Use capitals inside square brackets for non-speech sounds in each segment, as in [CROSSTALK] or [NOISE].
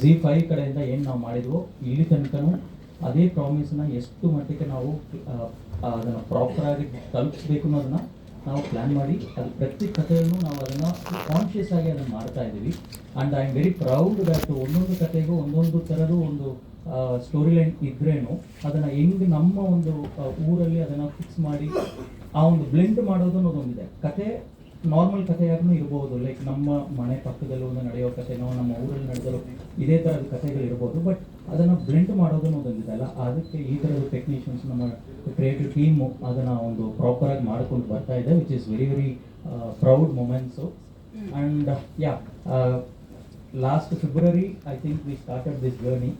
G five ಕಡೆಯಿಂದ ಏನು ನಾವು ಮಾಡಿದ್ವೋ ಇಲ್ಲಿ ತನಕನೂ ಅದೇ ಪ್ರಾಮಿಸ್ನ ಎಷ್ಟು ಮಟ್ಟಿಗೆ ನಾವು ಅದನ್ನು ಪ್ರಾಪರಾಗಿ ತಲುಪಿಸ್ಬೇಕು ಅನ್ನೋದನ್ನು ನಾವು ಪ್ಲ್ಯಾನ್ ಮಾಡಿ, ಅದು ಪ್ರತಿ ಕಥೆಯನ್ನು ನಾವು ಅದನ್ನು ಕಾನ್ಷಿಯಸ್ ಆಗಿ ಅದನ್ನು ಮಾಡ್ತಾ ಇದ್ದೀವಿ. And I am very proud that ಒಂದೊಂದು ಕಥೆಗೂ ಒಂದೊಂದು ಥರದ್ದು ಒಂದು ಸ್ಟೋರಿ ಲೈನ್ ಇದ್ರೇನು ಅದನ್ನು ಹೆಂಗೆ ನಮ್ಮ ಒಂದು ಊರಲ್ಲಿ ಅದನ್ನು ಫಿಕ್ಸ್ ಮಾಡಿ, ಆ ಒಂದು ಬ್ಲೆಂಡ್ ಮಾಡೋದು ಅನ್ನೋದೊಂದಿದೆ. ಕತೆ ನಾರ್ಮಲ್ ಕಥೆಯಾಗೂ ಇರ್ಬೋದು ಲೈಕ್ ನಮ್ಮ ಮನೆ ಪಕ್ಕದಲ್ಲಿ ಒಂದು ನಡೆಯೋ ಕಥೆನೋ ನಮ್ಮ ಊರಲ್ಲಿ ನಡೆದಲು ಇದೇ ಥರದ ಕಥೆಗಳು ಇರ್ಬೋದು ಬಟ್ ಅದನ್ನು ಬ್ಲೆಂಡ್ ಮಾಡೋದು ಅನ್ನೋದೊಂದಿದೆ ಅಲ್ಲ. ಅದಕ್ಕೆ ಈ ಥರದ ಟೆಕ್ನಿಷಿಯನ್ಸ್ ನಮ್ಮ ಕ್ರಿಯೇಟಿವ್ ಟೀಮು ಅದನ್ನು ಒಂದು ಪ್ರಾಪರಾಗಿ ಮಾಡ್ಕೊಂಡು ಬರ್ತಾ ಇದೆ which is very very proud moments and yeah last February I think we started this journey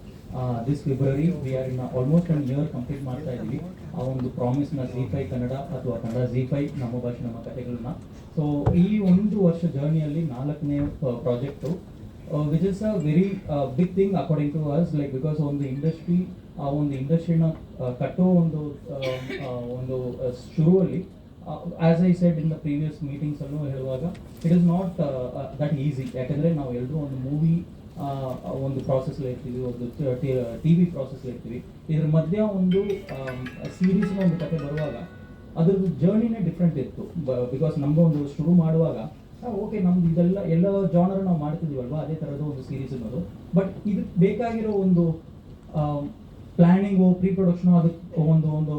this February we are in almost one year complete ಮಾಡ್ತಾ ಇದ್ದೀವಿ. ಆ ಒಂದು ಪ್ರಾಮಿಸ್ನ ಜಿ ಫೈ ಕನ್ನಡ ಅಥವಾ ಕನ್ನಡ ಜಿ ಫೈ ನಮ್ಮ ಭಾಷೆ, ನಮ್ಮ ಕಥೆಗಳನ್ನ ಸೊ ಈ ಒಂದು ವರ್ಷ ಜರ್ನಿಯಲ್ಲಿ ನಾಲ್ಕನೇ project which is a very big thing according to ours like because ಒಂದು ಇಂಡಸ್ಟ್ರಿ ಆ, ಒಂದು ಇಂಡಸ್ಟ್ರಿನ ಕಟ್ಟೋ ಒಂದು ಒಂದು ಶುರುವಲ್ಲಿ as I said in the previous meetings ಅಲ್ಲೂ ಹೇಳುವಾಗ it is not that easy ಯಾಕಂದ್ರೆ ನಾವು ಎಲ್ಲರೂ ಒಂದು ಮೂವಿ ಒಂದು ಪ್ರಾಸೆಸ್ ಇರ್ತೀವಿ, ಒಂದು ಟಿ ವಿ ಪ್ರಾಸೆಸ್ ಇರ್ತೀವಿ. ಇದ್ರ ಮಧ್ಯೆ ಒಂದು ಸೀರೀಸ್ನ ಒಂದು ಕತೆ ಬರುವಾಗ, ಅದ್ರದ್ದು ಜರ್ನಿನೇ ಡಿಫ್ರೆಂಟ್ ಇತ್ತು. ಬಿಕಾಸ್ ನಮ್ಗೆ ಒಂದು ಶುರು ಮಾಡುವಾಗ ಓಕೆ ನಮ್ದು ಇದೆಲ್ಲ, ಎಲ್ಲ ಜಾನರ್ ನಾವು ಮಾಡ್ತಿದೀವಲ್ವಾ? ಅದೇ ಥರದ ಒಂದು ಸೀರೀಸ್ ಅನ್ನೋದು. ಬಟ್ ಇದಕ್ಕೆ ಬೇಕಾಗಿರೋ ಒಂದು ಪ್ಲಾನಿಂಗು ಪ್ರೀ ಪ್ರೊಡಕ್ಷನು ಅದಕ್ಕೆ ಒಂದು ಒಂದು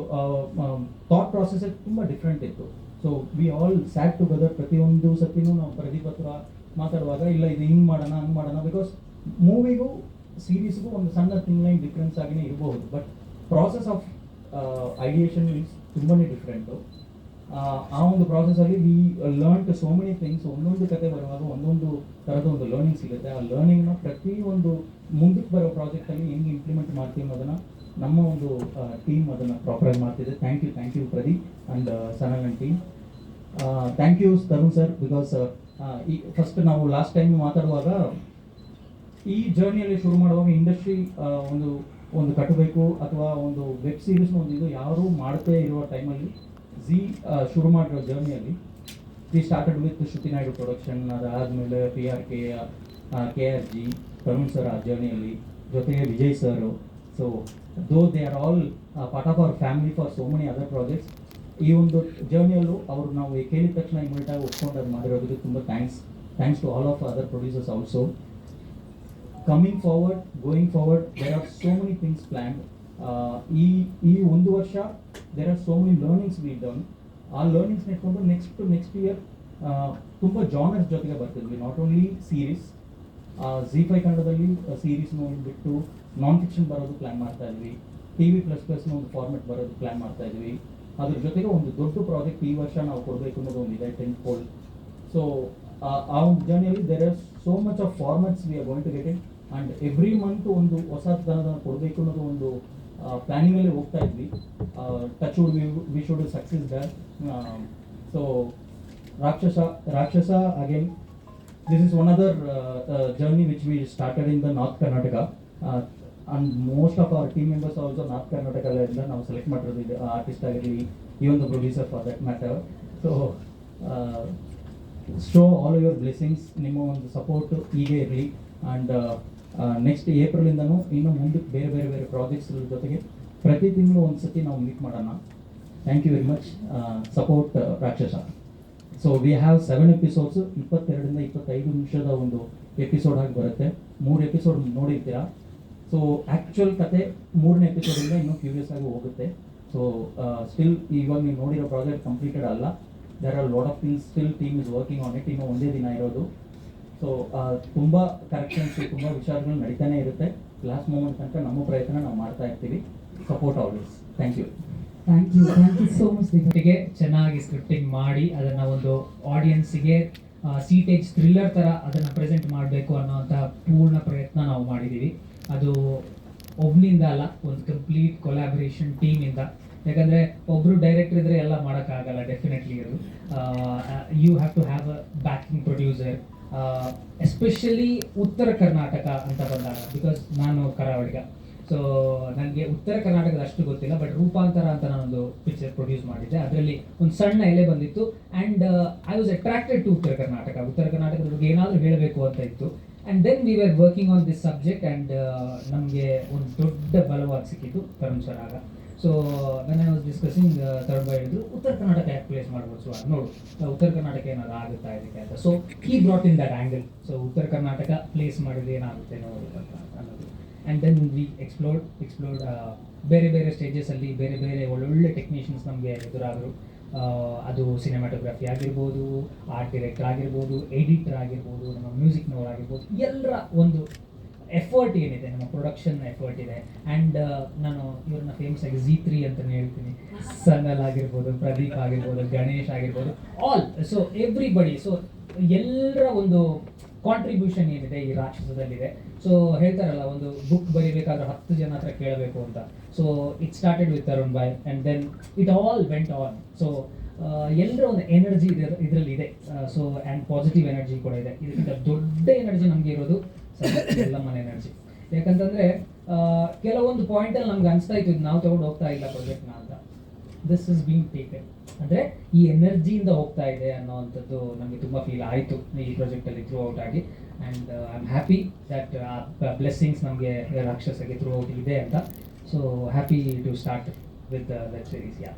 ಥಾಟ್ ಪ್ರಾಸೆಸ್ ತುಂಬ ಡಿಫ್ರೆಂಟ್ ಇತ್ತು. So we all sat together ಪ್ರತಿಯೊಂದು ಸತಿನೂ ನಾವು ಪ್ರದೀಪ್ ಮಾತಾಡುವಾಗ, ಇಲ್ಲ ಇದು ಹಿಂಗೆ ಮಾಡೋಣ, ಹಂಗೆ ಮಾಡೋಣ ಬಿಕಾಸ್ ಮೂವಿಗೂ ಸೀರೀಸ್ಗೂ ಒಂದು ಸಣ್ಣ ಥಿಂಗ್ ಲೈನ್ ಡಿಫ್ರೆನ್ಸ್ ಆಗಿನೇ ಇರಬಹುದು but process of ideation is ತುಂಬಾ ಡಿಫ್ರೆಂಟು ಆ ಒಂದು ಪ್ರಾಸೆಸ್ ಅಲ್ಲಿ we learn to so many things ಒಂದೊಂದು ಕತೆ ಬರುವಾಗ ಒಂದೊಂದು ಥರದ ಒಂದು ಲರ್ನಿಂಗ್ ಸಿಗುತ್ತೆ. ಆ ಲರ್ನಿಂಗ್ನ ಒಂದು ಮುಂದಕ್ಕೆ ಬರೋ ಪ್ರಾಜೆಕ್ಟಲ್ಲಿ ಹೆಂಗೆ ಇಂಪ್ಲಿಮೆಂಟ್ ಮಾಡ್ತೀವಿ ಅನ್ನೋದನ್ನ ನಮ್ಮ ಒಂದು ಟೀಮ್ ಅದನ್ನು ಪ್ರಾಪರಾಗಿ ಮಾಡ್ತಿದೆ. Thank you thank you Pradeep and Sanal and team thank you Tarun sir because ಈ ಫಸ್ಟ್ ನಾವು ಲಾಸ್ಟ್ ಟೈಮ್ ಮಾತಾಡುವಾಗ ಈ ಜರ್ನಿಯಲ್ಲಿ ಶುರು ಮಾಡುವಾಗ ಇಂಡಸ್ಟ್ರಿ ಒಂದು ಒಂದು ಕಟ್ಟಬೇಕು ಅಥವಾ ಒಂದು ವೆಬ್ ಸೀರೀಸ್ನ ಒಂದು ಇದು ಯಾರು ಮಾಡ್ತೇ ಇರುವ ಟೈಮಲ್ಲಿ ಝಿ ಶುರು ಮಾಡಿರೋ ಜರ್ನಿಯಲ್ಲಿ we started with Shruti Naidu production ಅದಾದಮೇಲೆ P R K K R G Tarun sir ಆ ಜರ್ನಿಯಲ್ಲಿ ಜೊತೆಗೆ Vijay sir so though they are all part of our family for so many other projects ಈ ಒಂದು ಜರ್ನಿಯಲ್ಲೂ ಅವರು ನಾವು ಕೇಳಿದ ತಕ್ಷಣ ಇಮಿಡಿಯೇಟಾಗಿ ಒಪ್ಕೊಂಡು ಅದು ಮಾಡಿರೋದಕ್ಕೆ ತುಂಬ thanks thanks to all of other producers also coming forward going forward there are so many things plan ಈ ಈ ಒಂದು ವರ್ಷ there are so many learnings we done ಆ ಲರ್ನಿಂಗ್ಸ್ ಇಟ್ಕೊಂಡು ನೆಕ್ಸ್ಟ್ ನೆಕ್ಸ್ಟ್ ಇಯರ್ ತುಂಬ ಜಾನರ್ಸ್ ಜೊತೆಗೆ ಬರ್ತಿದ್ವಿ. Not only series Zee five ಕನ್ನಡದಲ್ಲಿ ಸೀರೀಸ್ನ ಬಿಟ್ಟು ನಾನ್ ಫಿಕ್ಷನ್ ಬರೋದು ಪ್ಲ್ಯಾನ್ ಮಾಡ್ತಾ ಇದ್ವಿ. ಟಿ ವಿ ಪ್ಲಸ್ ಪ್ಲಸ್ನ ಒಂದು ಫಾರ್ಮೆಟ್ ಬರೋದು ಪ್ಲ್ಯಾನ್ ಮಾಡ್ತಾ ಇದ್ವಿ. ಅದ್ರ ಜೊತೆಗೆ ಒಂದು ದೊಡ್ಡ ಪ್ರಾಜೆಕ್ಟ್ ಈ ವರ್ಷ ನಾವು ಕೊಡಬೇಕು ಅನ್ನೋದು ಒಂದು ಇದೆ ಟೆನ್ ಫೋಲ್ಡ್ ಸೊ ಆ ಒಂದು ಜರ್ನಿಯಲ್ಲಿ there are so much of formats we are going to get it and every month ಒಂದು ಹೊಸ ತನದ ಕೊಡಬೇಕು ಅನ್ನೋದು ಒಂದು ಪ್ಲಾನಿಂಗಲ್ಲಿ ಹೋಗ್ತಾ ಇದ್ವಿ. Touch wood we should success there so Rakshasa Rakshasa again this is one other journey which we which we started in the North most of members are also North Karnataka ಇಂದ ನಾವು ಸೆಲೆಕ್ಟ್ ಮಾಡಿರೋದು artist ಆಗಿರಲಿ ಈ ಒಂದು producer for that matter so show all your blessings ನಿಮ್ಮ ಒಂದು support ಹೀಗೆ ಇರಲಿ. ಆ್ಯಂಡ್ ನೆಕ್ಸ್ಟ್ ಏಪ್ರಿಲಿಂದನೂ ಇನ್ನು ಮುಂದಕ್ಕೆ ಬೇರೆ ಬೇರೆ ಬೇರೆ ಪ್ರಾಜೆಕ್ಟ್ಸ್ ಜೊತೆಗೆ ಪ್ರತಿ ತಿಂಗಳು ಒಂದು ಸತಿ ನಾವು ಮೀಟ್ ಮಾಡೋಣ. Thank you very much support Rakshasa. So we have seven episodes ಇಪ್ಪತ್ತೆರಡರಿಂದ ಇಪ್ಪತ್ತೈದು ನಿಮಿಷದ ಒಂದು ಎಪಿಸೋಡ್ ಆಗಿ ಬರುತ್ತೆ. ಮೂರು ಎಪಿಸೋಡ್ ನೋಡಿರ್ತೀರಾ? ಸೊ ಆ್ಯಕ್ಚುಯಲ್ ಕತೆ ಮೂರನೇ ಎಪಿಸೋಡಿಂದ ಇನ್ನೂ ಕ್ಯೂರಿಯಸ್ ಆಗಿ ಹೋಗುತ್ತೆ. ಸೊ ಸ್ಟಿಲ್ ಇವಾಗ ನೀವು ನೋಡಿರೋ ಪ್ರಾಜೆಕ್ಟ್ ಕಂಪ್ಲೀಟೆಡ್ ಅಲ್ಲ. There are lot of things still team is working on it ಇನ್ನೂ ಒಂದೇ ದಿನ ಇರೋದು. ಸೊ ತುಂಬ ಕರೆಕ್ಷನ್ಸ್ ತುಂಬ ವಿಚಾರಗಳು ನಡೀತಾನೆ ಇರುತ್ತೆ. ಲಾಸ್ಟ್ ಮೂಮೆಂಟ್ ತನಕ ನಮ್ಮ ಪ್ರಯತ್ನ ನಾವು ಮಾಡ್ತಾ ಇರ್ತೀವಿ. Support always thank you thank you thank you so much ಜೊತೆಗೆ ಚೆನ್ನಾಗಿ ಸ್ಕ್ರಿಪ್ಟಿಂಗ್ ಮಾಡಿ ಅದನ್ನು ಒಂದು ಆಡಿಯನ್ಸಿಗೆ ಸೀಟೇಜ್ ಥ್ರಿಲ್ಲರ್ ಥರ ಅದನ್ನು ಪ್ರೆಸೆಂಟ್ ಮಾಡಬೇಕು ಅನ್ನೋಂಥ ಪೂರ್ಣ ಪ್ರಯತ್ನ ನಾವು ಮಾಡಿದ್ದೀವಿ ಅದು ಒಬ್ನಿಂದ ಅಲ್ಲ ಒಂದು ಕಂಪ್ಲೀಟ್ ಕೊಲಾಬ್ರೇಷನ್ ಟೀಮಿಂದ ಯಾಕಂದರೆ ಒಬ್ಬರು ಡೈರೆಕ್ಟರ್ ಇದ್ದರೆ ಎಲ್ಲ ಮಾಡೋಕ್ಕಾಗಲ್ಲ ಡೆಫಿನೆಟ್ಲಿ ಅದು. You have to have a backing producer especially Uttara Karnataka ಅಂತ ಬಂದಾಗ ಬಿಕಾಸ್ ನಾನು ಕರಾವಳಿಗ. ಸೊ ನನಗೆ ಉತ್ತರ ಕರ್ನಾಟಕದ ಅಷ್ಟು ಗೊತ್ತಿಲ್ಲ ಬಟ್ ರೂಪಾಂತರ ಅಂತ ನಾನೊಂದು ಪಿಕ್ಚರ್ ಪ್ರೊಡ್ಯೂಸ್ ಮಾಡಿದ್ದೆ. ಅದರಲ್ಲಿ ಒಂದು ಸಣ್ಣ ಎಲೆ ಬಂದಿತ್ತು and I was attracted to Uttara Karnataka. Uttara ಕರ್ನಾಟಕದ ಬಗ್ಗೆ ಏನಾದರೂ ಹೇಳಬೇಕು ಅಂತ ಇತ್ತು. And then we are working on this subject and ನಮಗೆ ಒಂದು ದೊಡ್ಡ ಬಲವಾಗಿ ಸಿಕ್ಕಿತ್ತು ಪರಮೇಶ್ವರ ಆಗ ಸೊ ನನ್ನ ವಾಸ್ ಡಿಸ್ಕಸಿಂಗ್ ತರ್ಡ್ ಬೈ ಉತ್ತರ ಕರ್ನಾಟಕ ಯಾಕೆ ಪ್ಲೇಸ್ ಮಾಡ್ಬೋದು. ಸೊ ನೋಡು. ಉತ್ತರ ಕರ್ನಾಟಕ ಏನಾದ್ರು ಆಗುತ್ತಾ ಇದಕ್ಕೆ ಅಂತ. ಸೊ ಈ brought in that angle so Uttara Karnataka place ಮಾಡಿದ್ರೆ ಏನಾಗುತ್ತೆ ನೋಡಿ ಅಂತ ಅನ್ನೋದು. And then we explored explored ಬೇರೆ ಬೇರೆ ಸ್ಟೇಜಸಲ್ಲಿ ಬೇರೆ ಬೇರೆ ಒಳ್ಳೊಳ್ಳೆ ಟೆಕ್ನಿಷಿಯನ್ಸ್ ನಮಗೆ ಎದುರಾದರು. ಆ, ಅದು ಸಿನಿಮಾಟೋಗ್ರಫಿ ಆಗಿರ್ಬೋದು ಆರ್ಟ್ ಡಿರೆಕ್ಟರ್ ಆಗಿರ್ಬೋದು ಎಡಿಟರ್ ಆಗಿರ್ಬೋದು ನಮ್ಮ ಮ್ಯೂಸಿಕ್ನವ್ರು ಆಗಿರ್ಬೋದು ಎಲ್ಲರ ಒಂದು ಎಫರ್ಟ್ ಏನಿದೆ ನಮ್ಮ ಪ್ರೊಡಕ್ಷನ್ ಎಫರ್ಟ್ ಇದೆ. ಆ್ಯಂಡ್ ನಾನು ಇವ್ರನ್ನ ಫೇಮಸ್ ಆಗಿ ಜಿ ತ್ರೀ ಅಂತಲೇ ಹೇಳ್ತೀನಿ. [LAUGHS] ಸನಲ್ ಆಗಿರ್ಬೋದು ಪ್ರದೀಪ್ ಆಗಿರ್ಬೋದು ಗಣೇಶ್ ಆಗಿರ್ಬೋದು ಆಲ್ ಸೊ ಎವ್ರಿಬಡಿ ಸೊ ಎಲ್ಲರ ಒಂದು ಕಾಂಟ್ರಿಬ್ಯೂಷನ್ ಏನಿದೆ ಈ ರಾಕ್ಷಸದಲ್ಲಿದೆ. ಸೊ ಹೇಳ್ತಾರಲ್ಲ ಒಂದು ಬುಕ್ ಬರೀಬೇಕಾದ್ರೆ ಹತ್ತು ಜನ ಹತ್ರ ಕೇಳಬೇಕು ಅಂತ. So it started with Arun boy and then it all went on so ಎಲ್ಲರ ಒಂದು ಎನರ್ಜಿ ಇದರಲ್ಲಿ ಇದೆ ಸೊ ಆ್ಯಂಡ್ ಪಾಸಿಟಿವ್ ಎನರ್ಜಿ ಕೂಡ ಇದೆ. ಇದಕ್ಕಿಂತ ದೊಡ್ಡ ಎನರ್ಜಿ ನಮಗೆ ಇರೋದು ಎಲ್ಲಮ್ಮನ ಎನರ್ಜಿ. ಯಾಕಂತಂದ್ರೆ ಕೆಲವೊಂದು ಪಾಯಿಂಟ್ ಅಲ್ಲಿ ನಮ್ಗೆ ಅನಿಸ್ತಾ ಇತ್ತು ನಾವು ತಗೊಂಡು ಹೋಗ್ತಾ ಇಲ್ಲ ಪ್ರೊಜೆಕ್ಟ್ನ ಅಂತ. ದಿಸ್ ಇಸ್ ಬೀಂಗ್ ಟೇಕನ್ ಅಂದ್ರೆ, ಈ ಎನರ್ಜಿಯಿಂದ ಹೋಗ್ತಾ ಇದೆ ಅನ್ನೋವಂಥದ್ದು ನಮಗೆ ತುಂಬಾ ಫೀಲ್ ಆಯಿತು ಈ ಪ್ರಾಜೆಕ್ಟ್ ಅಲ್ಲಿ ಥ್ರೂ ಔಟ್ ಆಗಿ. And I am happy that blessings ನಮಗೆ ರಾಕ್ಷಸಗೆ ಥ್ರೂ ಔಟ್ ಇದೆ ಅಂತ. So happy to start with web series yeah